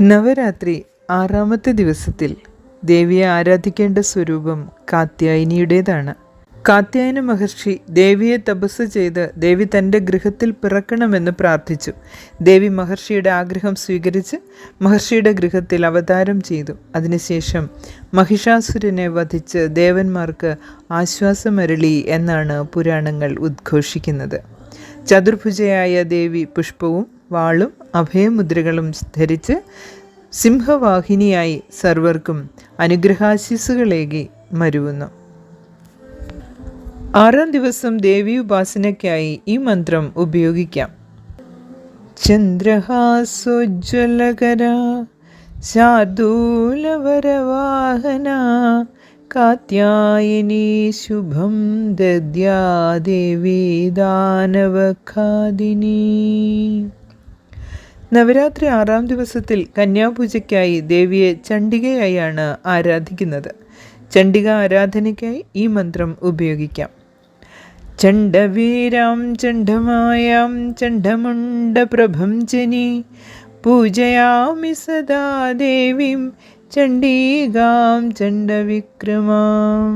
നവരാത്രി ആറാമത്തെ ദിവസത്തിൽ ദേവിയെ ആരാധിക്കേണ്ട സ്വരൂപം കാത്യായനിയുടേതാണ്. കാത്യായന മഹർഷി ദേവിയെ തപസ് ചെയ്ത് ദേവി തന്റെ ഗൃഹത്തിൽ പിറക്കണമെന്ന് പ്രാർത്ഥിച്ചു. ദേവി മഹർഷിയുടെ ആഗ്രഹം സ്വീകരിച്ച് മഹർഷിയുടെ ഗൃഹത്തിൽ അവതാരം ചെയ്തു. അതിനുശേഷം മഹിഷാസുരനെ വധിച്ച് ദേവന്മാർക്ക് ആശ്വാസമരളി എന്നാണ് പുരാണങ്ങൾ ഉദ്ഘോഷിക്കുന്നത്. ചതുർഭുജയായ ദേവി പുഷ്പവും വാളും അഭയമുദ്രകളും ധരിച്ച് സിംഹവാഹിനിയായി സർവർക്കും അനുഗ്രഹാശിസുകളേകി മരുവുന്നു. ആറാം ദിവസം ദേവി ഉപാസനയ്ക്കായി ഈ മന്ത്രം ഉപയോഗിക്കാം. ചന്ദ്രഹാസോജ്വലകര ശാർദൂലവരവാഹന കാത്യായനി ശുഭം ദദ്യാ ദേവി ദാനവഖാദിനി. നവരാത്രി ആറാം ദിവസത്തിൽ കന്യാപൂജയ്ക്കായി ദേവിയെ ചണ്ഡികയായാണ് ആരാധിക്കുന്നത്. ചണ്ഡിക ആരാധനയ്ക്കായി ഈ മന്ത്രം ഉപയോഗിക്കാം. ചണ്ഡവീരാം ചണ്ഡമായാം ചണ്ഡമുണ്ടപ്രഭം ജനി. പൂജയാമി സദാ ദേവീം ചണ്ഡീകാം ചണ്ഡവിക്രമാം.